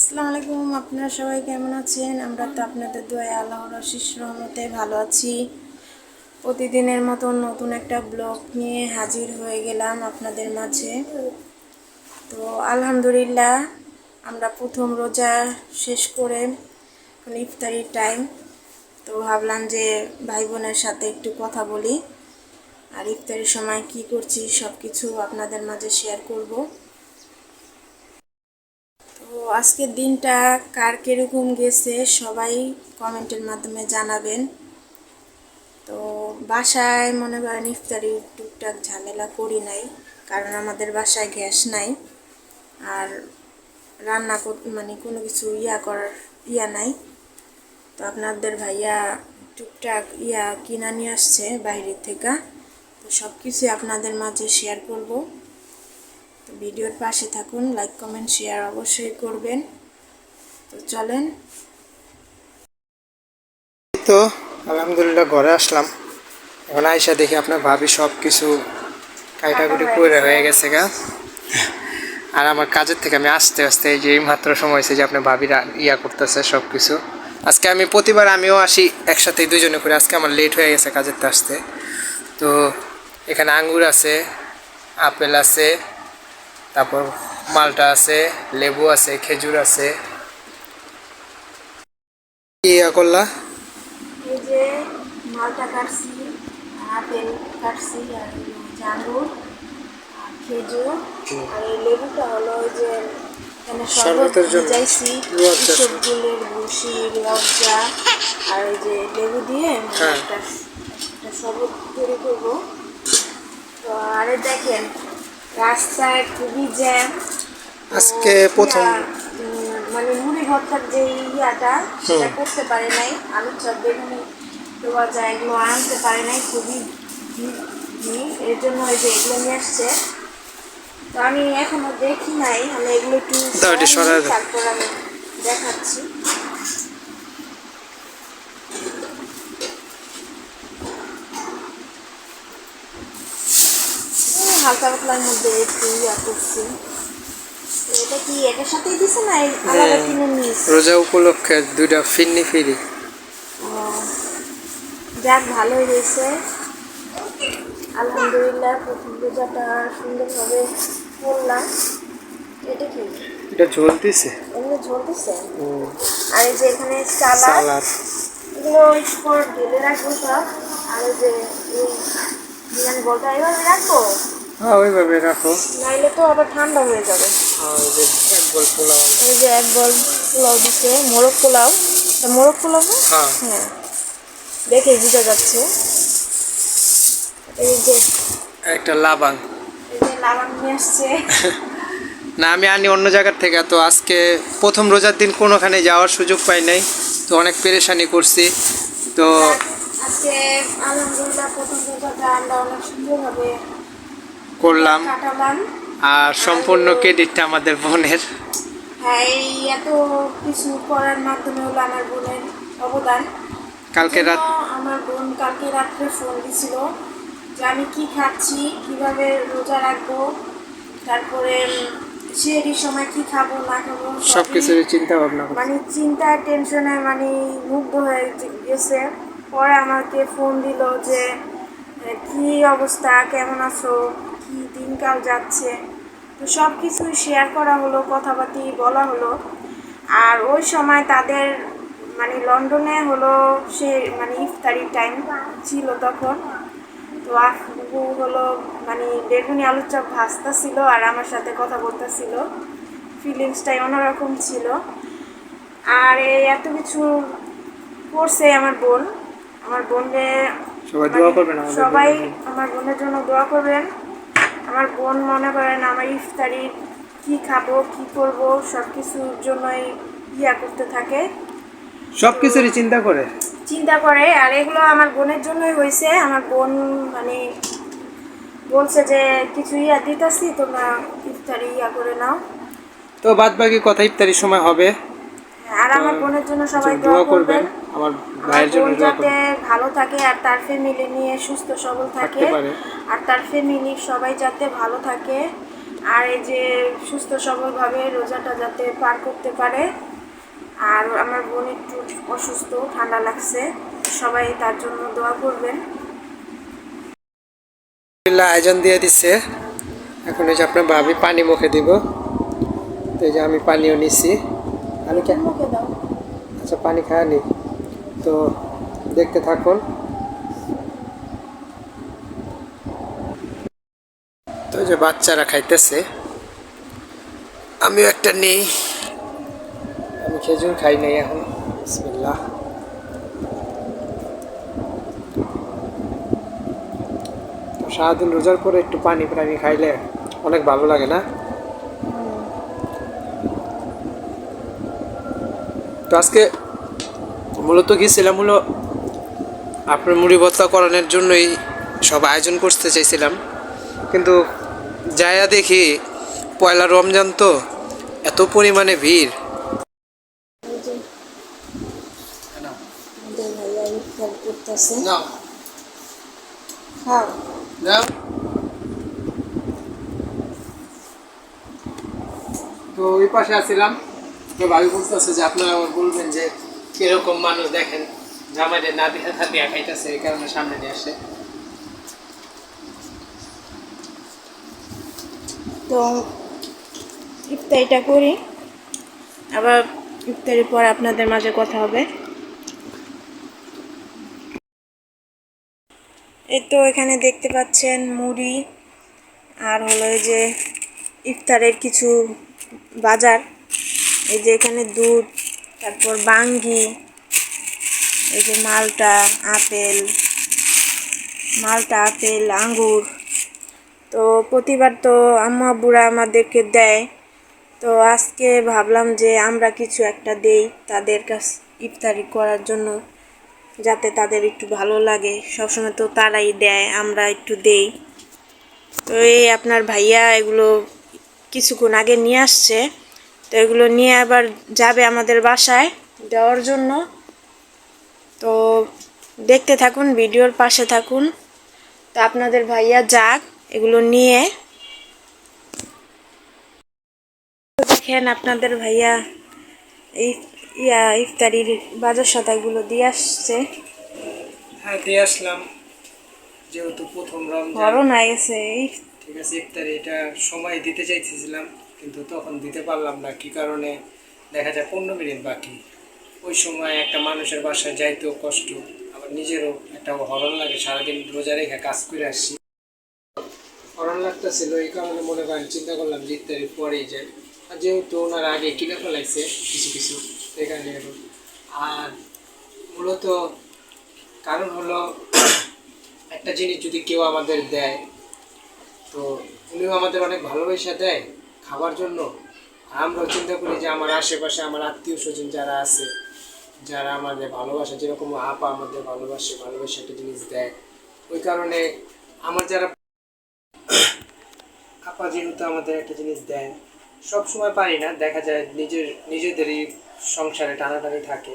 আসসালামু আলাইকুম আপনারা সবাই কেমন আছেন? আমরা তো আপনাদের দোয়া আল্লাহর আশিস রহমতে ভালো আছি। প্রতিদিনের মতন নতুন একটা ব্লগ নিয়ে হাজির হয়ে গেলাম আপনাদের মাঝে। তো আলহামদুলিল্লাহ, আমরা প্রথম রোজা শেষ করে ইফতারির টাইম তো ভাবলাম যে ভাই বোনের সাথে একটু কথা বলি। আর ইফতারির সময় কি করছি সব কিছু আপনাদের মাঝে শেয়ার করব। আজকের দিনটা কার কীরকম গেছে সবাই কমেন্টের মাধ্যমে জানাবেন। তো বাসায় মনে করেন ইফতারি টুকটাক ঝামেলা করি নাই, কারণ আমাদের বাসায় গ্যাস নাই। আর রান্না মানে কোনো কিছু ইয়া করার ইয়া নাই। তো আপনাদের ভাইয়া টুকটাক ইয়া কিনা নিয়ে আসছে বাইরের থেকে। তো সব কিছুই আপনাদের মাঝে শেয়ার করব। তো ভিডিওর পাশে থাকুন লাইক কমেন্ট শেয়ার অবশ্যই করবেন। তো চলেন। তো আলহামদুলিল্লাহ ঘরে আসলাম। এখন আইসা দেখি আপনার ভাবি সব কিছু কাইটাকুটি করে হয়ে গেছে গা। আর আমার কাজের থেকে আমি আসতে আসতে এই যে এই মাত্র সময় হয়েছে যে আপনার ভাবিরা ইয়া করতেছে সব কিছু আজকে আমি প্রতিবার আমিও আসি একসাথে দুজনে করে। আজকে আমার লেট হয়ে গেছে কাজের তো আসতে। তো এখানে আঙ্গুর আছে আপেল আছে তারপর মালটা আছে লেবু আছে খেজুর আছে। কি ইয়া করলা? এই যে মালটা কাটছি আপেল কাটছি আর এই আর খেজুর আর এই লেবুটা হলো ওই যে শরবতের জন্য। সবগুলোর ভুসি আর এই যে লেবু দিয়ে হ্যাঁ। একটা একটা শরবত তৈরি করব। তো আরে দেখেন রাস্তায় খুবই জ্যাম। আজকে প্রথম। মানে মুড়ি ভর্তার যে ইয়াটা সেটা করতে পারে নাই। আলুর চপ বেগুনি দেওয়া যায় এগুলো আনতে পারে নাই খুবই। এর জন্য ওই যে এগুলো নিয়ে আসছে। তো আমি এখনও দেখি নাই আমি এগুলো একটু। তারপর আমি দেখাচ্ছি এই হালকা পাতলার মধ্যে একটু ইয়া করছি। এটা কি এটার সাথেই দিছে না আলাদা কিনে নিয়েছে? রোজা উপলক্ষে দুইটা ফিরনি ফিরি। যাক ভালোই হয়েছে। আলহামদুলিল্লাহ প্রথম পূজাটা সুন্দরভাবে করলাম। এটা কি? এটা ঝলতেছে এমনি ঝলতেছে আর এই যে এখানে সালাদ এগুলো পর ঢেলে রাখব সব। আর এই যে এই বিরিয়ানি বলটা এভাবে রাখব? হ্যাঁ ওইভাবে রাখো। নাইলে তো আবার ঠান্ডা হয়ে যাবে। ওই যে এক বল পোলাও। এই যে এক বল পোলাও দিচ্ছে মোরগ পোলাও। মোরগ পোলাও না? হ্যাঁ। হ্যাঁ। দেখে বোঝা যাচ্ছে। এই যে একটা লাবাং নিয়ে আসছে। না আমি আনি অন্য জায়গার থেকে তো আজকে প্রথম রোজার দিন কোনোখানে যাওয়ার সুযোগ পাই নাই। তো অনেক পেরেশানি করছি। তো আজকে আলহামদুলিল্লাহ প্রথম রোজাটা আমরা অনেক সুন্দরভাবে করলাম। আর সম্পূর্ণ ক্রেডিটটা আমাদের বোনের। হ্যাঁ এই এত কিছু করার মাধ্যমে হলো আমার বোনের অবদান। কালকে রাত আমার বোন কালকে রাত্রে ফোন দিছিল যে আমি কি খাচ্ছি কীভাবে রোজা রাখব তারপরে সেহরির সময় কি খাব না খাব সব কিছুরই চিন্তা ভাবনা মানে চিন্তা টেনশনে মানে মুগ্ধ হয়ে গেছে। পরে আমাকে ফোন দিল যে কি অবস্থা? কেমন আছো? কি দিনকাল যাচ্ছে। তো সব কিছুই শেয়ার করা হলো কথাবার্তি বলা হলো। আর ওই সময় তাদের মানে লন্ডনে হলো সে মানে ইফতারি টাইম ছিল তখন। তো আফু হলো মানে বেগুনি আলুর চপ ভাজতা ছিল আর আমার সাথে কথা বলতেছিল। ফিলিংসটাই অন্যরকম ছিল। আর এই এত কিছু করছে আমার বোন। আমার বোনকে সবাই দোয়া করবেন সবাই আমার বোনের জন্য দোয়া করবেন। আমার বোন মনে করেন আমার ইফতারি কি খাব কি করব সব কিছুর জন্যই ইয়া করতে থাকে। সব কিছুরই চিন্তা করে? চিন্তা করে আর এগুলো আমার বোনের জন্যই হয়েছে। আমার বোন মানে বলছে যে কিছু ইয়া দিতেছি তোমরা ইফতারি ইয়া করে নাও। তো বাদ বাকি কথা ইফতারির সময় হবে। আর আমার বোনের জন্য সবাই দোয়া করবেন। আমার ভাইয়ের জন্য যাতে ভালো থাকে আর তার ফ্যামিলি নিয়ে সুস্থ সবল থাকে। আর তার ফ্যামিলি সবাই যাতে ভালো থাকে। আর এই যে সুস্থ সবলভাবে রোজাটা যাতে পার করতে পারে। আর আমার বোন একটু অসুস্থ ঠান্ডা লাগছে। সবাই তার জন্য দোয়া করবেন। আয়োজন দিয়ে দিচ্ছে এখন এই যে আপনার ভাবি পানি মুখে দিব। তো এই যে আমি পানিও নিছি। আমি কে- মুখে দাও। আচ্ছা পানি খাওয়া নি তো দেখতে থাকুন। তো যে বাচ্চারা খাইতেছে, আমিও একটা নেই। আমি খেজুর খাই নাই এখন, বিসমিল্লাহ। সারাদিন রোজার পরে একটু পানি প্রাণী খাইলে অনেক ভালো লাগে না? তো আজকে মূলত গিয়েছিলাম হলো আপনার মুড়ি ভর্তা করানোর জন্যই সব আয়োজন করতে চাইছিলাম। কিন্তু যায়া দেখি পয়লা রমজান তো এত পরিমাণে ভিড়। তো ওই পাশে আসছিলাম তো ভাবি বলতেছে যে আপনারা আবার বলবেন যে কীরকম মানুষ দেখেন জামাইদের না দেখা থাকবে খাইতেছে, এই কারণে সামনে নিয়ে আসে। তো ইফতারিটা করি, আবার ইফতারির পর আপনাদের মাঝে কথা হবে। এই তো এখানে দেখতে পাচ্ছেন মুড়ি, আর হলো যে ইফতারের কিছু বাজার। এই যে এখানে দুধ তারপর বাঙ্গি, এই যে মালটা, আপেল মালটা, আপেল, আঙ্গুর। তো প্রতিবার তো আম্মা আব্বুরা আমাদেরকে দেয়। তো আজকে ভাবলাম যে আমরা কিছু একটা দেই তাদের কাছ ইফতারি করার জন্য, যাতে তাদের একটু ভালো লাগে। সবসময় তো তারাই দেয়, আমরা একটু দেই। তো এই আপনার ভাইয়া এগুলো কিছুক্ষণ আগে নিয়ে আসছে। তো এগুলো নিয়ে আবার যাবে আমাদের বাসায় দেওয়ার জন্য। তো দেখতে থাকুন ভিডিওর পাশে থাকুন। তো আপনাদের ভাইয়া যাক এগুলো নিয়ে। দেখেন আপনাদের ভাইয়া ইয়া ইফতারির বাজার সদাইগুলো দিয়ে আসছে। হ্যাঁ দিয়ে আসলাম। যেহেতু প্রথম রমজান। গরম হয়ে গেছে এই ঠিক আছে ইফতারি এটা সময় দিতে চাইতেছিলাম, কিন্তু তখন দিতে পারলাম না। কি কারণে? দেখা যায় পনেরো মিনিট বাকি। ওই সময় একটা মানুষের বাসায় যাইতেও কষ্ট, আবার নিজেরও একটা হরণ লাগে, সারাদিন রোজা রেখে কাজ করে আসছি। হরণ লাগতেছিল, এই কারণে মনে করেন চিন্তা করলাম যে ইফতারির পরেই যাই। আর যেহেতু ওনার আগে কিনে ফেলাইছে, কিছু কিছু কারণে আর মূলত কারণ হলো, একটা জিনিস যদি কেউ আমাদের দেয় তো উনিও আমাদের অনেক ভালোবাসা দেয় খাবার জন্য। আমরাও চিন্তা করি যে আমার আশেপাশে আমার আত্মীয় স্বজন যারা আছে, যারা আমাদের ভালোবাসা, যেরকম আপা আমাদের ভালোবাসে, ভালোবাসা একটা জিনিস দেয়। ওই কারণে আমার যারা আপা যেহেতু আমাদের একটা জিনিস দেয় সব সময় পারি না, দেখা যায় নিজের, নিজেদেরই সংসারে টানাটানি থাকে।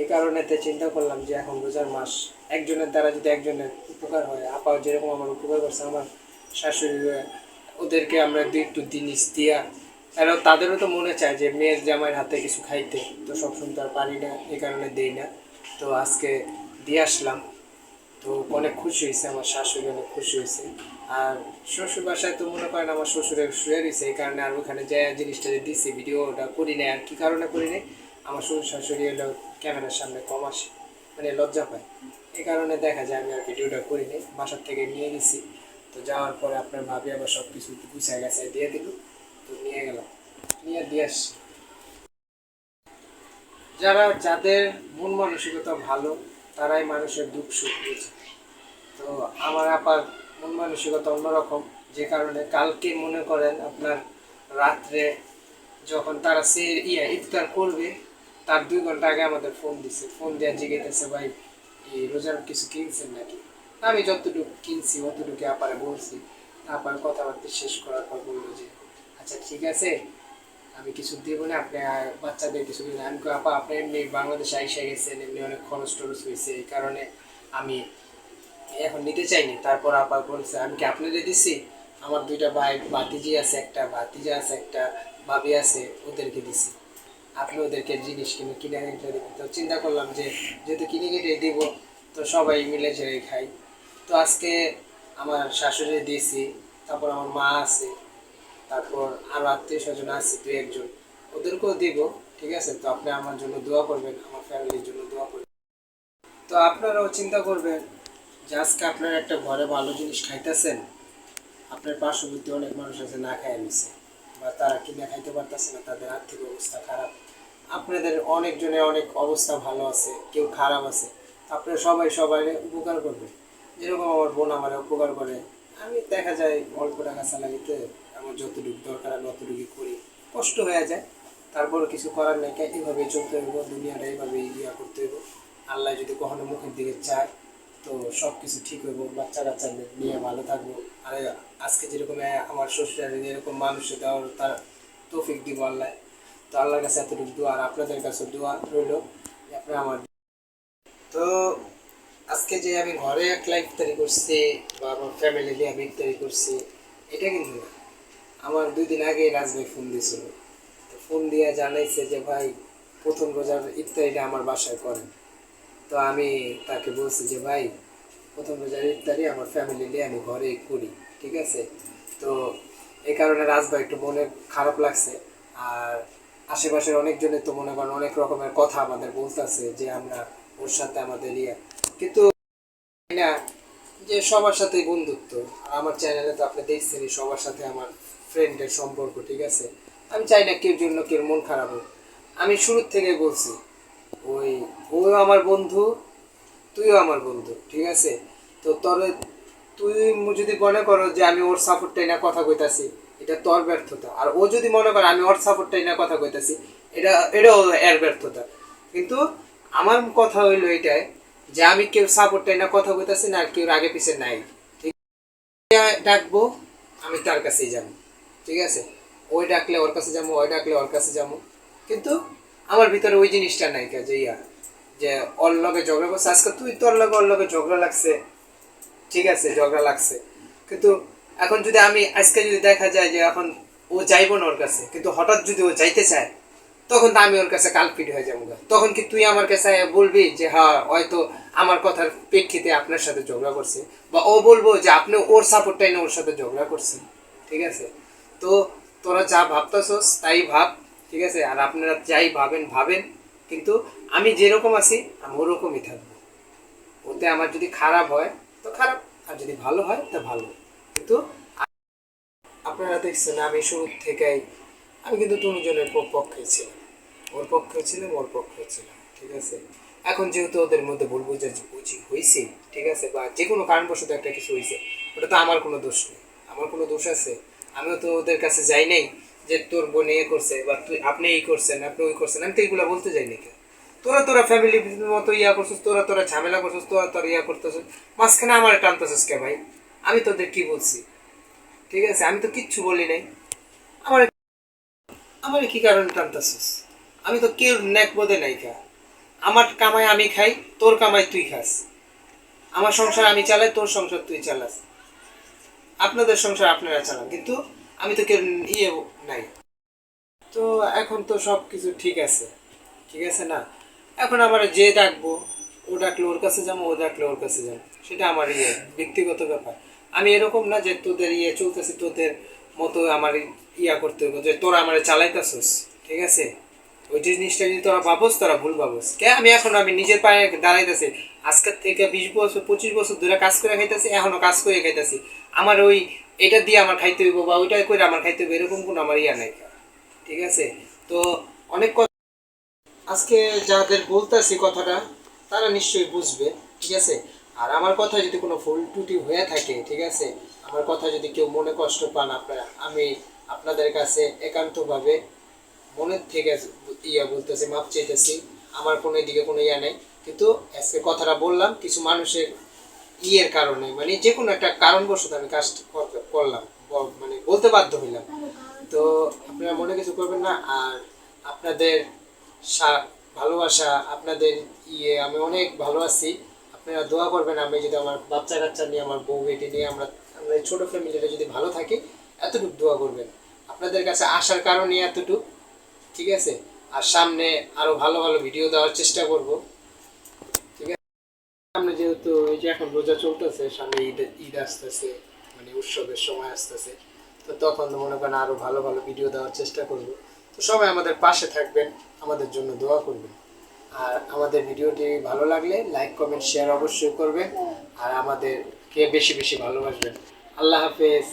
এই কারণে তো চিন্তা করলাম যে এখন রোজার মাস, একজনের দ্বারা যদি একজনের উপকার হয় আপাও যেরকম আমার উপকার করছে, আমার শাশুড়ি ওদেরকে আমরা দুই একটু জিনিস দিয়া এরাও তাদেরও তো মনে চায় যে মেয়ের জামাইয়ের হাতে কিছু খাইতে, তো সবসময় তো আর পারি না এই কারণে দেই না। তো আজকে দিয়ে আসলাম, তো অনেক খুশি হয়েছে, আমার শাশুড়ি অনেক খুশি হয়েছে। আর শ্বশুর বাসায় তো মনে করেন আমার শ্বশুরের শুয়ে রয়েছে, এই কারণে আর ওখানে যে জিনিসটা যে দিচ্ছে ভিডিওটা করি নাই, আর কি কারণে করি নাই, আমার শ্বশুর শাশুড়ি হলো ক্যামেরার সামনে কম আসে মানে লজ্জা পায়। এই কারণে দেখা যায় আমি আর ভিডিওটা করি নাই, বাসার থেকে নিয়ে গেছি তো যাওয়ার পরে আপনার ভাবি আবার সব কিছু গুছায় গেছে, দিয়ে দিল। তো নিয়ে গেলাম। নিয়ে দিয়ে আসছি। যারা যাদের মন মানসিকতা ভালো, তারাই মানুষের দুঃখ সুখ বুঝে। তো আমার আপার মন মানসিকতা অন্যরকম, যে কারণে কালকে মনে করেন আপনার রাত্রে যখন তারা সে ইয়া ইফতার করবে, তার দুই ঘণ্টা আগে আমাদের ফোন দিছে। ফোন দেওয়া জিজ্ঞেস ভাই, এই রোজার কিছু কিনছেন নাকি? আমি যতটুকু কিনছি অতটুকু আপারে বলছি। আপার কথাবার্তা শেষ করার পর বলল যে আচ্ছা ঠিক আছে, আমি কিছু দেবো না, আপনি বাচ্চাদের কিছু দিন আমি আপা, আপনি এমনি বাংলাদেশে আইসা গেছেন, এমনি অনেক খরচ টরচ হয়েছে এই কারণে আমি এখন নিতে চাইনি। তারপর আপা বলছে, আমি কি আপনাদের দিচ্ছি আমার দুইটা ভাই, ভাতিজি আছে একটা, ভাতিজা আছে একটা, ভাবি আছে, ওদেরকে দিছি। আপনি ওদেরকে জিনিস কিনে কিনে এনে দেবেন। তো চিন্তা করলাম যে, যেহেতু কিনে কিনে দিব, তো সবাই মিলে ঝেড়ে খাই। তো আজকে আমার শাশুড়ি দিয়েছি, তারপর আমার মা আছে, তারপর আরও আত্মীয় স্বজন আছে দু একজন ওদেরকেও দিব, ঠিক আছে? তো আপনি আমার জন্য দোয়া করবেন, আমার ফ্যামিলির জন্য দোয়া করবেন। তো আপনারাও চিন্তা করবেন যে আজকে আপনারা একটা ঘরে ভালো জিনিস খাইতেছেন, আপনার পার্শ্ববর্তী অনেক মানুষ আছে, না খাই নিছে, বা তারা কিনে খাইতে পারতেছে না, তাদের আর্থিক অবস্থা খারাপ। আপনাদের অনেকজনের অনেক অবস্থা ভালো আছে, কেউ খারাপ আছে আপনারা সবাই সবাই উপকার করবেন। যেরকম আমার বোন আমার উপকার করে। আমি দেখা যায় অল্প টাকা চালাইতে আমার যতটুকু দরকার আমি অতটুকু করি। কষ্ট হয়ে যায়। তারপর কিছু করার নেই। এইভাবে চলতে হইব, দুনিয়াটা এইভাবে ইয়া করতে হইব। আল্লাহ যদি কখনো মুখের দিকে চায়, তো সব কিছু ঠিক হইব। বাচ্চা কাচ্চা নিয়ে ভালো থাকব। আর আজকে যেরকম আমার শ্বশুরারে যেরকম মানুষের দেওয়ার তার তৌফিক দিব আল্লাহ। তো আল্লাহর কাছে এতটুকু দোয়া। আর আপনাদের কাছে দোয়া রইল আপনারা আমার তো আজকে যে আমি ঘরে একলা ইফতারি করছি বা আমার ফ্যামিলি নিয়ে আমি ইফতারি করছি, এটা কিন্তু না। আমার দুই দিন আগে রাজভাই ফোন দিয়েছিল। তো ফোন দিয়ে জানাইছে যে, ভাই, প্রথম রোজার ইফতারিটা আমার বাসায় করেন। তো আমি তাকে বলছি যে, ভাই, প্রথম রোজার ইফতারি আমার ফ্যামিলি নিয়ে আমি ঘরে করি। ঠিক আছে? তো এই কারণে রাজভাই একটু মনে খারাপ লাগছে। আর আশেপাশের অনেকজনের তো মনে করেন অনেক রকমের কথা আমাদের বলতেছে যে, আমরা ওর সাথে আমাদের ইয়ে। কিন্তু না যে সবার সাথে বন্ধুত্ব। আর আমার চ্যানেলে তো আপনি দেখছেনই, সবার সাথে আমার ফ্রেন্ডের সম্পর্ক, ঠিক আছে? আমি চাই না কেউ জন্য কেউ মন খারাপ হোক। আমি শুরুর থেকে বলছি, ওই, ও আমার বন্ধু, তুইও আমার বন্ধু, ঠিক আছে? তো তবে তুই যদি মনে করো যে আমি ওর সাপোর্টটাই না কথা কইতাছি, এটা তোর ব্যর্থতা। আর ও যদি মনে করে আমি ওর সাপোর্টটাই না কথা কইতাছি, এটা, এটাও এর ব্যর্থতা। কিন্তু আমার কথা হইল এটাই যে আমি কেউ সাপোর্টটাই না, কথা কইতাছি না, আর কেউ আগে পিছে নাই। ঠিক? ডাকবো, আমি তার কাছেই যাব। ঠিক আছে? ওই ডাকলে ওর কাছে যাব, ওই ডাকলে ওর কাছে যাব। কিন্তু আমার ভিতরে ওই জিনিসটা নাই যে ইয়া, যে ওর লগে ঝগড়া করছে। আজকে তুই তোর লগে, ওর লগে ঝগড়া লাগছে। ঠিক আছে, ঝগড়া লাগছে। কিন্তু এখন যদি আমি, আজকে যদি দেখা যায় যে এখন ও যাইবো না ওর কাছে, কিন্তু হঠাৎ যদি ও যাইতে চায় তখন তো আমি ওর কাছে কালপিট হয়ে যাব তখন কি তুই আমার কাছে বলবি যে হ্যাঁ হয়তো আমার কথার প্রেক্ষিতে আপনার সাথে ঝগড়া করছে। বা ও বলব যে, আপনি ওর সাপোর্টটাই না ওর সাথে ঝগড়া করছেন। ঠিক আছে? তো তোরা যা ভাবতেছস, তাই ভাব, ঠিক আছে? আর আপনারা যাই ভাবেন ভাবেন। কিন্তু আমি যেরকম আছি, আমি ওরকমই থাকব। ওতে আমার যদি খারাপ হয়, তো খারাপ। আর যদি ভালো হয়, তা ভালো। কিন্তু আপনারা দেখছেন আমি শুরু থেকেই, আমি কিন্তু দুজনের পক্ষে ছিলাম। ওর পক্ষে ছিলাম, ওর পক্ষে ছিলাম, ঠিক আছে? এখন যেহেতু ওদের মধ্যে ভুল বুঝা বুঝি হয়েছে, ঠিক আছে? বা যে কোনো কারণবশত একটা কিছু হয়েছে, ওটা তো আমার কোনো দোষ নেই। আমার কোনো দোষ আছে। আমিও তো ওদের কাছে যাই নাই যে তোর বোন এ করছে বা তুই, আপনি এই করছেন, আপনি ওই করছেন, আমি তো এইগুলো বলতে যাই নাকি তোরা তোরা ফ্যামিলির মতো ইয়া করছিস, তোরা তোরা ঝামেলা করছিস, তোরা তোরা ইয়া করতেছিস, মাঝখানে আমার টানতেছিস কে ভাই? আমি তোদের কি বলছি? ঠিক আছে? আমি তো কিচ্ছু বলি নাই। আমার আমার কি কারণে টানতেছিস? আমি তো কেউ ন্যাক বোধে নাই খা। আমার কামাই আমি খাই, তোর কামাই তুই খাস। আমার সংসার আমি চালাই, তোর সংসার তুই চালাস। আপনাদের সংসার আপনারা চালান, কিন্তু আমি তো কেউ ইয়ে নাই। তো এখন তো সব কিছু ঠিক আছে ঠিক আছে না? এখন আমার যে ডাকবো, ও ডাকলে ওর কাছে যাব, ও ডাকলে ওর কাছে যাব। সেটা আমার ইয়ে ব্যক্তিগত ব্যাপার। আমি এরকম না যে তোদের ইয়ে চলতেছে, তোদের মতো আমার ইয়া করতে হবে যে তোরা আমার চালাইতেছস, ঠিক আছে? ওই জিনিসটা যদি তোরা ভাবস, তোরা ভুল ভাবস। কে? আমি এখন, আমি নিজের পায়ে দাঁড়াইতেছি। আজকের থেকে বিশ বছর, পঁচিশ বছর ধরে কাজ করে খাইতেছি, এখনও কাজ করে খাইতেছি। আমার ওই, এটা দিয়ে আমার খাইতে হইব বা ওইটা করে আমার খাইতে হইব, এরকম কোনো আমার ইয়া নাই। ঠিক আছে? তো অনেক কথা আজকে যাদের বলতেছি কথাটা, তারা নিশ্চয়ই বুঝবে, ঠিক আছে? আর আমার কথা যদি কোনো ভুল ত্রুটি হয়ে থাকে, ঠিক আছে? আমার কথা যদি কেউ মনে কষ্ট পান, আপনারা, আমি আপনাদের কাছে একান্তভাবে মনের থেকে ইয়া বলতেছি, মাপ চাইতেছি। আমার কোনো এদিকে কোনো ইয়া নেই। কিন্তু আজকে কথাটা বললাম, কিছু মানুষের ইয়ের কারণে মানে যে কোনো একটা কারণবশত আমি কাজ করলাম মানে বলতে বাধ্য হইলাম। তো আপনারা মনে কিছু করবেন না, আর আপনাদের ভালোবাসা, আপনাদের ইয়ে আমি অনেক ভালো আছি। আপনারা দোয়া করবেন আমি যদি আমার বাচ্চা কাচ্চা নিয়ে, আমার বউ বেটি নিয়ে, আমরা আমরা ছোটো ফ্যামিলিটা যদি ভালো থাকি, এতটুকু দোয়া করবেন। আপনাদের কাছে আসার কারণে এতটুকু। ঠিক আছে? আর সামনে আরও ভালো ভালো ভিডিও দেওয়ার চেষ্টা করব। ঠিক আছে? সামনে যেহেতু এই যে এখন রোজা চলতেছে, সামনে ঈদ ঈদ আসতেছে মানে উৎসবের সময় আসতেছে, তো তখন মনে করেন আরও ভালো ভালো ভিডিও দেওয়ার চেষ্টা করব। তো সবাই আমাদের পাশে থাকবেন, আমাদের জন্য দোয়া করবেন। আর আমাদের ভিডিওটি ভালো লাগলে লাইক, কমেন্ট শেয়ার অবশ্যই করবেন। আর আমাদেরকে বেশি বেশি ভালোবাসবেন। আল্লাহ হাফেজ।